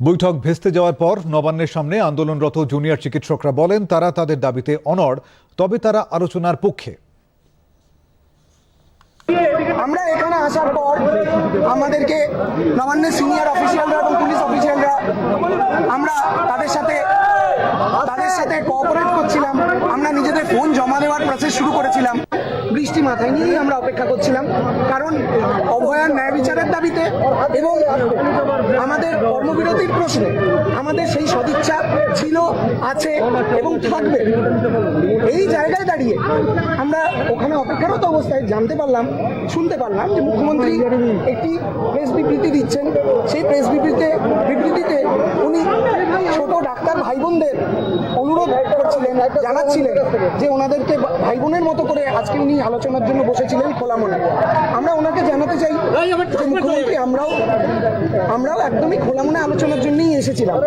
বৈঠক ভেস্তে যাওয়ার পর নবান্নের সামনে আন্দোলনরত জুনিয়র চিকিৎসকরা বলেন, তারা তাদের দাবিতে অনড়, তবে তারা আলোচনার পক্ষে। আমরা এখানে আসার পর আমাদেরকে নবান্নের সিনিয়র অফিসিয়ালরা এবং পুলিশ অফিসিয়ালরা, আমরা তাদের সাথে তাদের সাথে কোঅপারেট করছিলাম। আমরা নিজেদের ফোন জমা দেওয়ার প্রসেস শুরু করেছিলাম। বৃষ্টি মাথায় নিয়েই আমরা অপেক্ষা করছিলাম, কারণ অভয়ার ন্যায় বিচারের দাবিতে এবং আমাদের কর্মবিরতির প্রশ্নে আমাদের সেই সদিচ্ছা ছিল, আছে এবং থাকবে। এই জায়গায় দাঁড়িয়ে আমরা ওখানে অপেক্ষারত অবস্থায় জানতে পারলাম, শুনতে পারলাম যে মুখ্যমন্ত্রী একটি প্রেস বিবৃতি দিচ্ছেন। সেই প্রেস বিবৃতিতে বিবৃতিতে উনি ছোট ডাক্তার ভাই বোনদের অনুরোধ করছিলেন, জানাচ্ছিলেন যে ওনাদেরকে ভাই বোনের মতো করে আজকে উনি আলোচনার জন্য বসেছিলেন খোলা মনে। ওনাকে চাই। মুখ্যমন্ত্রী আমরাও আমরাও একদমই খোলা মনে আলোচনার জন্যই এসেছিলাম।